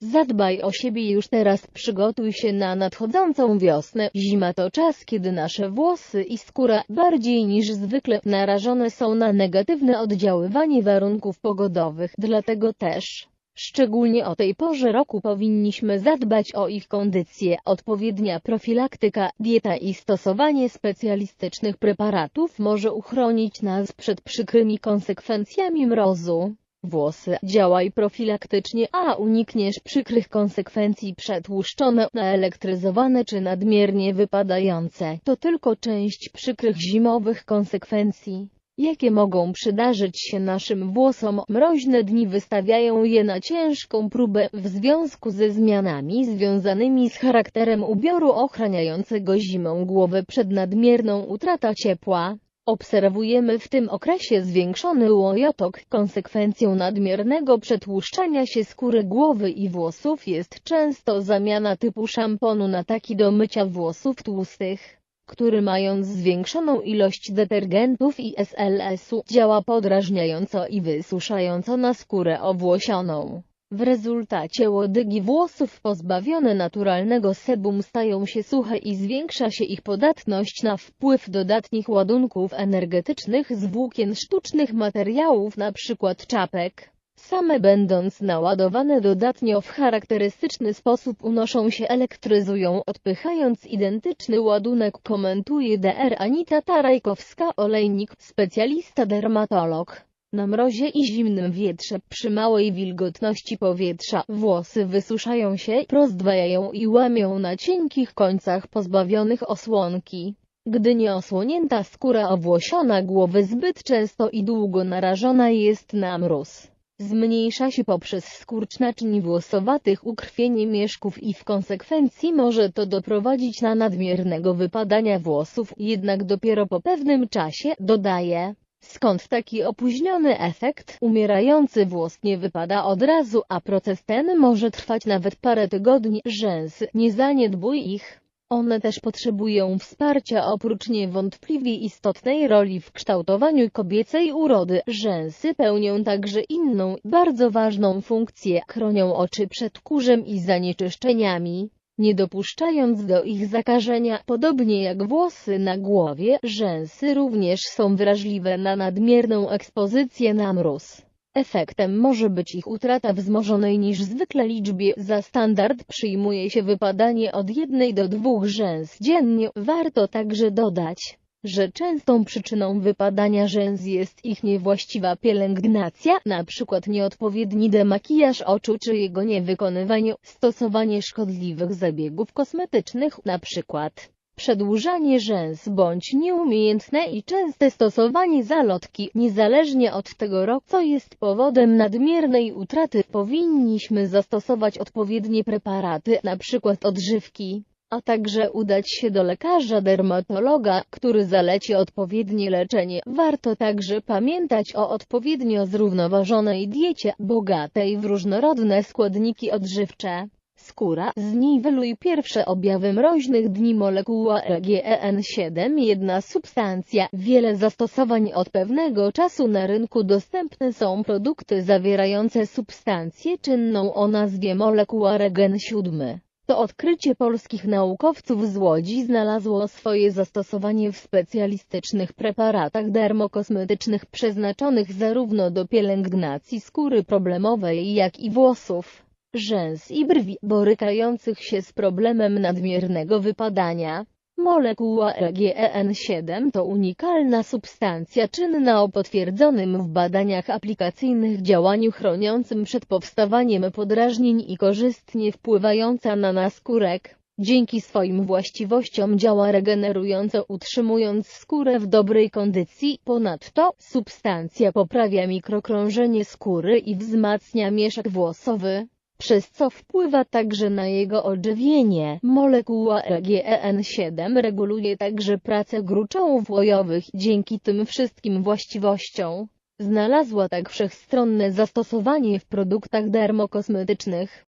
Zadbaj o siebie już teraz, przygotuj się na nadchodzącą wiosnę. Zima to czas, kiedy nasze włosy i skóra bardziej niż zwykle narażone są na negatywne oddziaływanie warunków pogodowych, dlatego też Szczególnie o tej porze roku powinniśmy zadbać o ich kondycję, odpowiednia profilaktyka, dieta i stosowanie specjalistycznych preparatów może uchronić nas przed przykrymi konsekwencjami mrozu. Włosy działaj profilaktycznie, a unikniesz przykrych konsekwencji przetłuszczone, naelektryzowane czy nadmiernie wypadające. To tylko część przykrych zimowych konsekwencji jakie mogą przydarzyć się naszym włosom. Mroźne dni wystawiają je na ciężką próbę w związku ze zmianami związanymi z charakterem ubioru ochraniającego zimą głowę przed nadmierną utratą ciepła. Obserwujemy w tym okresie zwiększony łojotok. Konsekwencją nadmiernego przetłuszczania się skóry głowy i włosów jest często zamiana typu szamponu na taki do mycia włosów tłustych który mając zwiększoną ilość detergentów i SLS-u działa podrażniająco i wysuszająco na skórę owłosioną. W rezultacie łodygi włosów pozbawione naturalnego sebum stają się suche i zwiększa się ich podatność na wpływ dodatnich ładunków energetycznych z włókien sztucznych materiałów np. czapek. Same będąc naładowane dodatnio w charakterystyczny sposób unoszą się elektryzują odpychając identyczny ładunek komentuje dr Anita Tarajkowska-Olejnik, specjalista dermatolog. Na mrozie i zimnym wietrze, przy małej wilgotności powietrza, włosy wysuszają się, rozdwajają i łamią na cienkich końcach pozbawionych osłonki. Gdy nieosłonięta skóra owłosiona głowy zbyt często i długo narażona jest na mróz zmniejsza się poprzez skurcz naczyń włosowatych ukrwienie mieszków i w konsekwencji może to doprowadzić na nadmiernego wypadania włosów, jednak dopiero po pewnym czasie, dodaje. Skąd taki opóźniony efekt? Umierający włos nie wypada od razu, a proces ten może trwać nawet parę tygodni. Rzęsy, nie zaniedbuj ich. One też potrzebują wsparcia oprócz niewątpliwie istotnej roli w kształtowaniu kobiecej urody. Rzęsy pełnią także inną, bardzo ważną funkcję, chronią oczy przed kurzem i zanieczyszczeniami nie dopuszczając do ich zakażenia. Podobnie jak włosy na głowie, rzęsy również są wrażliwe na nadmierną ekspozycję na mróz. Efektem może być ich utrata wzmożonej niż zwykle liczbie. Za standard przyjmuje się wypadanie od jednej do dwóch rzęs dziennie. Warto także dodać, że częstą przyczyną wypadania rzęs jest ich niewłaściwa pielęgnacja, np. nieodpowiedni demakijaż oczu czy jego niewykonywanie, stosowanie szkodliwych zabiegów kosmetycznych, np. Przedłużanie rzęs bądź nieumiejętne i częste stosowanie zalotki, niezależnie od tego co jest powodem nadmiernej utraty, powinniśmy zastosować odpowiednie preparaty, np. odżywki, a także udać się do lekarza dermatologa, który zaleci odpowiednie leczenie. Warto także pamiętać o odpowiednio zrównoważonej diecie, bogatej w różnorodne składniki odżywcze. Skóra, zniweluj pierwsze objawy mroźnych dni molekuła EGEN7 jedna substancja. Wiele zastosowań od pewnego czasu na rynku dostępne są produkty zawierające substancję czynną o nazwie molekuła Regen 7. To odkrycie polskich naukowców z Łodzi znalazło swoje zastosowanie w specjalistycznych preparatach dermokosmetycznych przeznaczonych zarówno do pielęgnacji skóry problemowej jak i włosów rzęs i brwi, borykających się z problemem nadmiernego wypadania. Molekuła EGEN7 to unikalna substancja czynna o potwierdzonym w badaniach aplikacyjnych działaniu chroniącym przed powstawaniem podrażnień i korzystnie wpływająca na naskórek. Dzięki swoim właściwościom działa regenerująco utrzymując skórę w dobrej kondycji. Ponadto substancja poprawia mikrokrążenie skóry i wzmacnia mieszak włosowy przez co wpływa także na jego odżywienie. Molekuła EGEN7 reguluje także pracę gruczołów łojowych. Dzięki tym wszystkim właściwościom znalazła tak wszechstronne zastosowanie w produktach dermokosmetycznych.